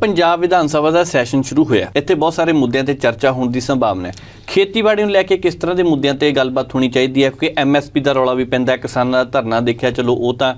ਪੰਜਾਬ ਵਿਧਾਨ ਸਭਾ ਦਾ session ਸ਼ੁਰੂ ਹੋਇਆ। ਇੱਥੇ ਬਹੁਤ ਸਾਰੇ ਮੁੱਦਿਆਂ ਤੇ ਚਰਚਾ ਹੋਣ ਦੀ ਸੰਭਾਵਨਾ ਹੈ। ਖੇਤੀਬਾੜੀ ਨੂੰ ਲੈ ਕੇ ਕਿਸ ਤਰ੍ਹਾਂ ਦੇ ਮੁੱਦਿਆਂ ਤੇ ਗੱਲਬਾਤ ਹੋਣੀ ਚਾਹੀਦੀ ਹੈ? ਕਿਉਂਕਿ ਐਮਐਸਪੀ ਦਾ ਰੌਲਾ ਵੀ ਪੈਂਦਾ ਹੈ। ਕਿਸਾਨਾਂ ਦਾ ਧਰਨਾ ਦੇਖਿਆ, ਚਲੋ ਉਹ ਤਾਂ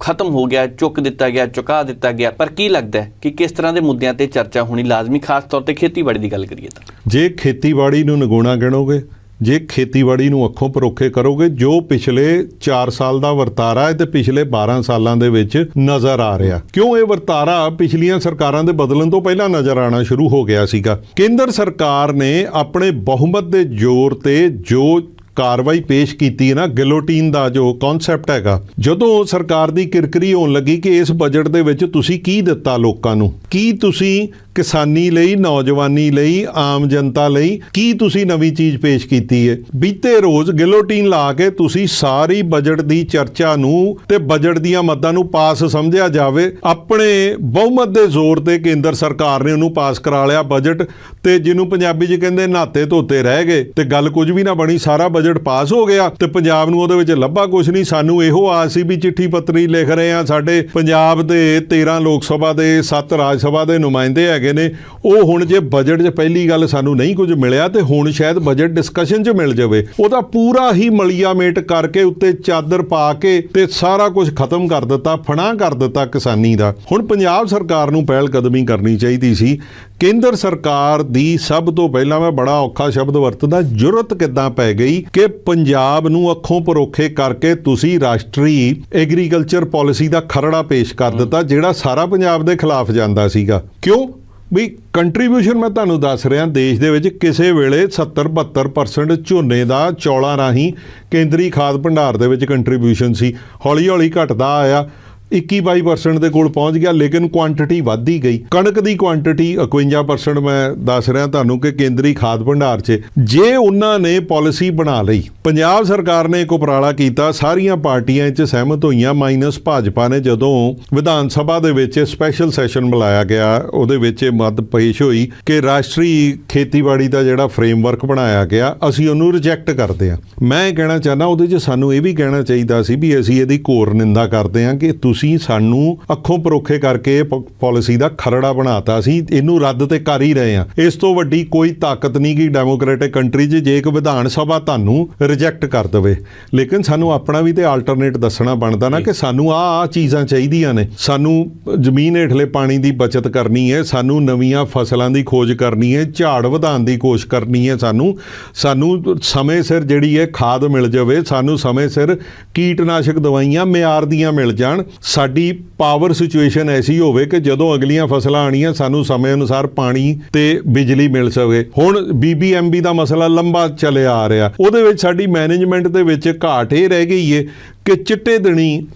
ਖਤਮ ਹੋ ਗਿਆ, ਚੁੱਕ ਦਿੱਤਾ ਗਿਆ, ਚੁਕਾ ਦਿੱਤਾ ਗਿਆ। ਪਰ ਕੀ ਲੱਗਦਾ ਹੈ ਕਿ ਕਿਸ ਤਰ੍ਹਾਂ ਦੇ ਮੁੱਦਿਆਂ ਤੇ ਚਰਚਾ ਹੋਣੀ ਲਾਜ਼ਮੀ, ਖਾਸ ਤੌਰ ਤੇ ਖੇਤੀਬਾੜੀ ਦੀ ਗੱਲ ਕਰੀਏ ਤਾਂ? ਜੇ ਖੇਤੀਬਾੜੀ ਨੂੰ ਨਿਗੁਣਾ ਗਿਣੋਗੇ ਜੇ ਖੇਤੀਬਾੜੀ ਨੂੰ ਅੱਖੋਂ ਪਰੋਖੇ ਕਰੋਗੇ, ਜੋ ਪਿਛਲੇ 4 ਸਾਲ ਦਾ ਵਰਤਾਰਾ ਹੈ ਤੇ ਪਿਛਲੇ 12 ਸਾਲਾਂ ਦੇ ਵਿੱਚ ਨਜ਼ਰ ਆ ਰਿਹਾ। ਕਿਉਂ ਇਹ ਵਰਤਾਰਾ ਪਿਛਲੀਆਂ ਸਰਕਾਰਾਂ ਦੇ ਬਦਲਣ ਤੋਂ ਪਹਿਲਾਂ ਨਜ਼ਰ ਆਣਾ ਸ਼ੁਰੂ ਹੋ ਗਿਆ ਸੀਗਾ? ਕੇਂਦਰ ਸਰਕਾਰ ਨੇ ਆਪਣੇ ਬਹੁਮਤ ਦੇ ਜ਼ੋਰ ਤੇ ਜੋ ਕਾਰਵਾਈ ਪੇਸ਼ ਕੀਤੀ ਹੈ ਨਾ, ਗਿਲੋਟੀਨ ਦਾ ਜੋ ਕਨਸੈਪਟ ਹੈਗਾ, ਜਦੋਂ ਸਰਕਾਰ ਦੀ ਕਿਰਕਰੀ ਹੋਣ ਲੱਗੀ ਕਿ ਇਸ ਬਜਟ ਦੇ ਵਿੱਚ ਤੁਸੀਂ ਕੀ ਦਿੱਤਾ ਲੋਕਾਂ ਨੂੰ? ਕੀ ਤੁਸੀਂ ਕਿਸਾਨੀ ਲਈ, ਨੌਜਵਾਨੀ ਲਈ, ਆਮ ਜਨਤਾ ਲਈ, ਕੀ ਤੁਸੀਂ ਨਵੀਂ ਚੀਜ਼ ਪੇਸ਼ ਕੀਤੀ ਹੈ? ਬੀਤੇ ਰੋਜ਼ ਗਿਲੋਟੀਨ ਲਾ ਕੇ ਤੁਸੀਂ ਸਾਰੀ ਬਜਟ ਦੀ ਚਰਚਾ ਨੂੰ ਤੇ ਬਜਟ ਦੀਆਂ ਮੱਦਾਂ ਨੂੰ ਪਾਸ ਸਮਝਿਆ ਜਾਵੇ, ਆਪਣੇ ਬਹੁਮਤ ਦੇ ਜ਼ੋਰ ਤੇ ਕੇਂਦਰ ਸਰਕਾਰ ਨੇ ਉਹਨੂੰ ਪਾਸ ਕਰਾ ਲਿਆ ਬਜਟ ਤੇ ਜਿਹਨੂੰ ਪੰਜਾਬੀ 'ਚ ਕਹਿੰਦੇ ਨਾਤੇ ਧੋਤੇ ਰਹਿ ਗਏ ਤੇ ਗੱਲ ਕੁਝ ਵੀ ਨਾ ਬਣੀ, ਸਾਰਾ ਬਜਟ ਪਾਸ ਹੋ ਗਿਆ ਤੇ ਪੰਜਾਬ ਨੂੰ ਉਹਦੇ ਵਿੱਚ ਲੱਭਾ ਕੁਝ ਨਹੀਂ। ਸਾਨੂੰ ਇਹੋ ਆਸ ਸੀ ਵੀ ਚਿੱਠੀ ਪੱਤਰੀ ਲਿਖ ਰਹੇ ਆ ਸਾਡੇ ਪੰਜਾਬ ਦੇ 13 ਲੋਕ ਸਭਾ ਦੇ 7 ਰਾਜ ਸਭਾ ਦੇ ਨੁਮਾਇੰਦੇ ਹੈਗੇ ਨੇ। ਉਹ ਹੁਣ ਜੇ ਬਜਟ 'ਚ ਪਹਿਲੀ ਗੱਲ ਸਾਨੂੰ ਨਹੀਂ ਕੁਝ ਮਿਲਿਆ ਤੇ ਹੁਣ ਸ਼ਾਇਦ ਬਜਟ ਡਿਸਕਸ਼ਨ 'ਚ ਮਿਲ ਜਾਵੇ। ਉਹਦਾ ਪੂਰਾ ਹੀ ਮਲੀਆਮੇਟ ਕਰਕੇ ਉੱਤੇ ਚਾਦਰ ਪਾ ਕੇ ਤੇ ਸਾਰਾ ਕੁਝ ਖਤਮ ਕਰ ਦਿੱਤਾ, ਫਣਾ ਕਰ ਦਿੱਤਾ ਕਿਸਾਨੀ ਦਾ। ਹੁਣ ਪੰਜਾਬ ਸਰਕਾਰ ਨੂੰ ਪਹਿਲ ਕਦਮੀ ਕਰਨੀ ਚਾਹੀਦੀ ਸੀ ਕੇਂਦਰ ਸਰਕਾਰ ਦੀ ਸਭ ਤੋਂ ਪਹਿਲਾਂ ਮੈਂ ਬੜਾ ਔਖਾ ਸ਼ਬਦ ਵਰਤਦਾ ਜੁਰਤ ਕਿੱਦਾਂ ਪੈ ਗਈ ਕਿ ਪੰਜਾਬ ਨੂੰ ਅੱਖੋਂ ਪਰੋਖੇ ਕਰਕੇ ਤੁਸੀਂ ਰਾਸ਼ਟਰੀ ਐਗਰੀਕਲਚਰ ਪਾਲਿਸੀ ਦਾ ਖਰੜਾ ਪੇਸ਼ ਕਰ ਦਿੱਤਾ ਜਿਹੜਾ ਸਾਰਾ ਪੰਜਾਬ ਦੇ ਖਿਲਾਫ ਜਾਂਦਾ ਸੀਗਾ। ਕਿਉਂ? ਵੀ ਕੰਟਰੀਬਿਊਸ਼ਨ ਮੈਂ ਤੁਹਾਨੂੰ ਦੱਸ ਰਿਹਾ ਦੇਸ਼ ਦੇ ਵਿੱਚ ਕਿਸੇ ਵੇਲੇ 70 72% ਝੋਨੇ ਦਾ ਚੌਲਾਂ ਰਾਹੀਂ ਕੇਂਦਰੀ ਖਾਦ ਭੰਡਾਰ ਦੇ ਵਿੱਚ ਕੰਟਰੀਬਿਊਸ਼ਨ ਸੀ। ਹੌਲੀ ਹੌਲੀ ਘਟਦਾ ਆਇਆ। 21-22% ਦੇ ਕੋਲ ਪਹੁੰਚ ਗਿਆ, ਲੇਕਿਨ ਕੁਆਂਟੀਟੀ ਵੱਧਦੀ ਗਈ। ਕਣਕ ਦੀ ਕੁਆਂਟੀਟੀ 51% ਮੈਂ ਦੱਸ ਰਿਹਾ ਤੁਹਾਨੂੰ ਕਿ ਕੇਂਦਰੀ ਖਾਦ ਭੰਡਾਰ 'ਚ। ਜੇ ਉਹਨਾਂ ਨੇ ਪਾਲਿਸੀ ਬਣਾ ਲਈ, ਪੰਜਾਬ ਸਰਕਾਰ ਨੇ ਇੱਕ ਉਪਰਾਲਾ ਕੀਤਾ, ਸਾਰੀਆਂ ਪਾਰਟੀਆਂ 'ਚ ਸਹਿਮਤ ਹੋਈਆਂ ਮਾਈਨਸ ਭਾਜਪਾ ਨੇ ਜਦੋਂ ਵਿਧਾਨ ਸਭਾ ਦੇ ਵਿੱਚ ਸਪੈਸ਼ਲ ਸੈਸ਼ਨ ਬੁਲਾਇਆ ਗਿਆ, ਉਹਦੇ ਵਿੱਚ ਇਹ ਮਤ ਪੇਸ਼ ਹੋਈ ਕਿ ਰਾਸ਼ਟਰੀ ਖੇਤੀਬਾੜੀ ਦਾ ਜਿਹੜਾ ਫਰੇਮਵਰਕ ਬਣਾਇਆ ਗਿਆ, ਅਸੀਂ ਉਹਨੂੰ ਰਿਜੈਕਟ ਕਰਦੇ ਹਾਂ। ਮੈਂ ਇਹ ਕਹਿਣਾ ਚਾਹੁੰਦਾ, ਉਹਦੇ 'ਚ ਸਾਨੂੰ ਇਹ ਵੀ ਕਹਿਣਾ ਚਾਹੀਦਾ ਸੀ ਵੀ ਅਸੀਂ ਇਹਦੀ ਘੋਰ ਨਿੰਦਾ ਕਰਦੇ ਹਾਂ ਕਿ ਤੁਸੀਂ ਸਾਨੂੰ ਅੱਖੋਂ ਪਰੋਖੇ ਕਰਕੇ ਪਾਲਿਸੀ ਦਾ ਖਰੜਾ ਬਣਾਤਾ ਸੀ ਇਹਨੂੰ ਰੱਦ ਤੇ ਕਰ ਹੀ ਰਹੇ ਹਾਂ। ਇਸ ਤੋਂ ਵੱਡੀ ਕੋਈ ਤਾਕਤ ਨਹੀਂ ਕਿ ਡੈਮੋਕ੍ਰੈਟਿਕ ਕੰਟਰੀ 'ਚ ਜੇ ਇੱਕ ਵਿਧਾਨ ਸਭਾ ਤੁਹਾਨੂੰ ਰਿਜੈਕਟ ਕਰ ਦੇਵੇ। ਲੇਕਿਨ ਸਾਨੂੰ ਆਪਣਾ ਵੀ ਤੇ ਆਲਟਰਨੇਟ ਦੱਸਣਾ ਬਣਦਾ ਨਾ ਕਿ ਸਾਨੂੰ ਆਹ ਆਹ ਚੀਜ਼ਾਂ ਚਾਹੀਦੀਆਂ ਨੇ। ਸਾਨੂੰ ਜ਼ਮੀਨ ਹੇਠਲੇ ਪਾਣੀ ਦੀ ਬਚਤ ਕਰਨੀ ਹੈ ਸਾਨੂੰ ਨਵੀਆਂ ਫਸਲਾਂ ਦੀ ਖੋਜ ਕਰਨੀ ਹੈ ਝਾੜ ਵਧਾਉਣ ਦੀ ਕੋਸ਼ਿਸ਼ ਕਰਨੀ ਹੈ ਸਾਨੂੰ। ਸਾਨੂੰ ਸਮੇਂ ਸਿਰ ਜਿਹੜੀ ਹੈ ਖਾਦ ਮਿਲ ਜਾਵੇ ਸਾਨੂੰ ਸਮੇਂ ਸਿਰ ਕੀਟਨਾਸ਼ਕ ਦਵਾਈਆਂ ਮਿਆਰ ਦੀਆਂ ਮਿਲ ਜਾਣ। ਸਾਡੀ ਪਾਵਰ ਸਿਚੁਏਸ਼ਨ ਐਸੀ ਹੋਵੇ ਕਿ ਜਦੋਂ ਅਗਲੀਆਂ ਫਸਲਾਂ ਆਣੀਆਂ ਸਾਨੂੰ ਸਮੇਂ ਅਨੁਸਾਰ ਪਾਣੀ ਤੇ ਬਿਜਲੀ ਮਿਲ ਸਕੇ। ਹੁਣ ਬੀਬੀਐਮਬੀ ਦਾ ਮਸਲਾ ਲੰਬਾ ਚੱਲਿਆ ਆ ਰਿਹਾ। ਉਹਦੇ ਵਿੱਚ ਸਾਡੀ ਮੈਨੇਜਮੈਂਟ ਦੇ ਵਿੱਚ ਘਾਟ ਇਹ ਰਹਿ ਗਈ ਏ ਕਿ ਚਿੱਟੇ ਦਿਨੀ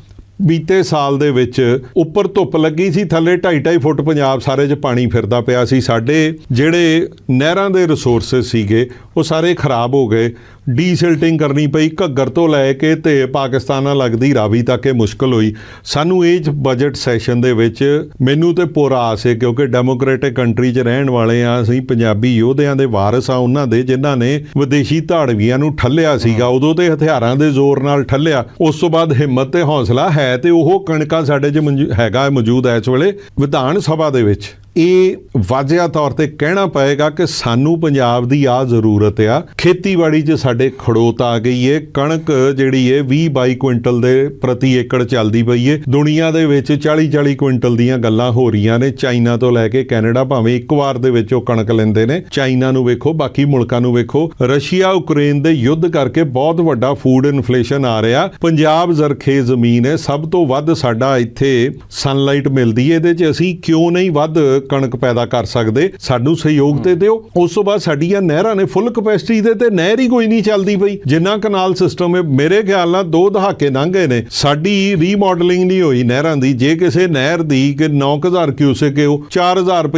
ਬੀਤੇ ਸਾਲ ਦੇ ਵਿੱਚ ਉੱਪਰ ਧੁੱਪ ਲੱਗੀ ਸੀ, ਥੱਲੇ 2.5 ਫੁੱਟ ਪੰਜਾਬ ਸਾਰੇ 'ਚ ਪਾਣੀ ਫਿਰਦਾ ਪਿਆ ਸੀ। ਸਾਡੇ ਜਿਹੜੇ ਨਹਿਰਾਂ ਦੇ ਰਿਸੋਰਸਸ ਸੀਗੇ, ਉਹ ਸਾਰੇ ਖਰਾਬ ਹੋ ਗਏ। ਡੀਸਿਲਟਿੰਗ ਕਰਨੀ ਪਈ ਘੱਗਰ ਤੋਂ ਲੈ ਕੇ ਤੇ ਪਾਕਿਸਤਾਨ ਨਾਲ ਲੱਗਦੀ ਰਾਵੀ ਤੱਕ ਇਹ ਮੁਸ਼ਕਲ ਹੋਈ। ਸਾਨੂੰ ਇਹ ਬਜਟ ਸੈਸ਼ਨ ਦੇ ਵਿੱਚ ਮੈਨੂੰ ਤੇ ਪੂਰਾ ਆਸ ਹੈ ਕਿਉਂਕਿ ਡੈਮੋਕ੍ਰੈਟਿਕ ਕੰਟਰੀ 'ਚ ਰਹਿਣ ਵਾਲੇ ਆ ਅਸੀਂ ਪੰਜਾਬੀ ਯੋਧਿਆਂ ਦੇ ਵਾਰਿਸ ਆ ਉਹਨਾਂ ਦੇ ਜਿਨ੍ਹਾਂ ਨੇ ਵਿਦੇਸ਼ੀ ਧਾੜਵੀਆਂ ਨੂੰ ਠੱਲਿਆ ਸੀਗਾ ਉਦੋਂ ਤੇ ਹਥਿਆਰਾਂ ਦੇ ਜ਼ੋਰ ਨਾਲ ਠੱਲਿਆ ਉਸ ਤੋਂ ਬਾਅਦ ਹਿੰਮਤ ਤੇ ਹੌਸਲਾ ਹੈ ਤੇ ਉਹ ਕਣਕਾਂ ਸਾਡੇ 'ਚ ਹੈਗਾ ਮੌਜੂਦ ਹੈ ਇਸ ਵੇਲੇ ਵਿਧਾਨ ਸਭਾ ਦੇ ਵਿੱਚ। ਇਹ ਵਾਜਿਆ ਤੌਰ ਤੇ ਕਹਿਣਾ ਪਏਗਾ ਕਿ ਸਾਨੂੰ ਪੰਜਾਬ ਦੀ ਆ ਜ਼ਰੂਰਤ ਆ। ਖੇਤੀਬਾੜੀ 'ਚ ਸਾਡੇ ਖੜੋਤ ਆ ਗਈ ਏ। ਕਣਕ ਜਿਹੜੀ ਏ 20 22 ਕੁਇੰਟਲ ਦੇ ਪ੍ਰਤੀ ਏਕੜ ਚੱਲਦੀ ਪਈ ਏ। ਦੁਨੀਆ ਦੇ ਵਿੱਚ 40 40 ਕੁਇੰਟਲ ਦੀਆਂ ਗੱਲਾਂ ਹੋ ਰਹੀਆਂ ਨੇ। ਚਾਈਨਾ ਤੋਂ ਲੈ ਕੇ ਕੈਨੇਡਾ ਭਾਵੇਂ ਇੱਕ ਵਾਰ ਦੇ ਵਿੱਚ ਉਹ ਕਣਕ ਲੈਂਦੇ ਨੇ। ਚਾਈਨਾ ਨੂੰ ਵੇਖੋ, ਬਾਕੀ ਮੁਲਕਾਂ ਨੂੰ ਵੇਖੋ। ਰਸ਼ੀਆ ਯੂਕਰੇਨ ਦੇ ਯੁੱਧ ਕਰਕੇ ਬਹੁਤ ਵੱਡਾ ਫੂਡ ਇਨਫਲੇਸ਼ਨ ਆ ਰਿਹਾ। ਪੰਜਾਬ ਜ਼ਰਖੇ ਜ਼ਮੀਨ ਹੈ ਸਭ ਤੋਂ ਵੱਧ ਸਾਡਾ ਇੱਥੇ ਸਨਲਾਈਟ ਮਿਲਦੀ ਹੈ ਇਹਦੇ 'ਚ ਅਸੀਂ ਕਿਉਂ ਨਹੀਂ ਵੱਧ ਕਣਕ ਪੈਦਾ ਕਰ ਸਕਦੇ, ਸਾਨੂੰ ਸਹਿਯੋਗ ਤੇ ਦਿਓ। ਉਸ ਤੋਂ ਬਾਅਦ ਸਾਡੀਆਂ ਨਹਿਰਾਂ ਨੇ ਫੁੱਲ ਕਪੈਸਿਟੀ ਦੇ ਤੇ ਨਹਿਰ ਹੀ ਕੋਈ ਨਹੀਂ ਚੱਲਦੀ ਪਈ। ਜਿੰਨਾ ਕਨਾਲ ਸਿਸਟਮ ਹੈ, ਮੇਰੇ ਖਿਆਲ ਨਾਲ ਦੋ ਦਹਾਕੇ ਲੰਘ ਗਏ ਨੇ। ਸਾਡੀ ਰੀਮਾਡਲਿੰਗ ਨਹੀਂ ਹੋਈ ਨਹਿਰਾਂ ਦੀ। ਜੇ ਕਿਸੇ ਨਹਿਰ ਦੀ ਕਿ 9000 ਕਿਊਸੈਕ ਹੈ, ਉਹ 4000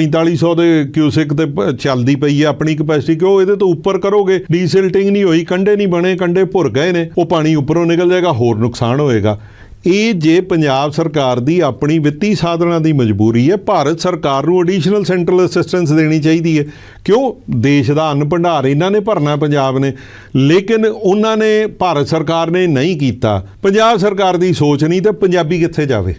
ਦੇ ਕਿਊਸਿਕ ਤੇ ਚੱਲਦੀ ਪਈ ਹੈ ਆਪਣੀ ਕਪੈਸਿਟੀ ਕਿਉਂ? ਇਹਦੇ ਤੋਂ ਉੱਪਰ ਕਰੋਗੇ। ਡੀਸਿਲਟਿੰਗ ਨਹੀਂ ਹੋਈ ਕੰਡੇ ਨਹੀਂ ਬਣੇ ਕੰਡੇ ਭੁਰ ਗਏ ਨੇ। ਉਹ ਪਾਣੀ ਉੱਪਰੋਂ ਨਿਕਲ ਜਾਏਗਾ, ਹੋਰ ਨੁਕਸਾਨ ਹੋਏਗਾ। ਇਹ ਜੇ ਪੰਜਾਬ ਸਰਕਾਰ ਦੀ ਆਪਣੀ ਵਿੱਤੀ ਸਾਧਨਾਂ ਦੀ ਮਜਬੂਰੀ ਹੈ, ਭਾਰਤ ਸਰਕਾਰ ਨੂੰ ਐਡੀਸ਼ਨਲ ਸੈਂਟਰਲ ਅਸਿਸਟੈਂਸ ਦੇਣੀ ਚਾਹੀਦੀ ਹੈ। ਕਿਉਂ? ਦੇਸ਼ ਦਾ ਅੰਨ ਭੰਡਾਰ ਇਹਨਾਂ ਨੇ ਭਰਨਾ ਪੰਜਾਬ ਨੇ, ਲੇਕਿਨ ਉਹਨਾਂ ਨੇ, ਭਾਰਤ ਸਰਕਾਰ ਨੇ ਨਹੀਂ ਕੀਤਾ। ਪੰਜਾਬ ਸਰਕਾਰ ਦੀ ਸੋਚ ਨਹੀਂ ਤੇ ਪੰਜਾਬੀ ਕਿੱਥੇ ਜਾਵੇ?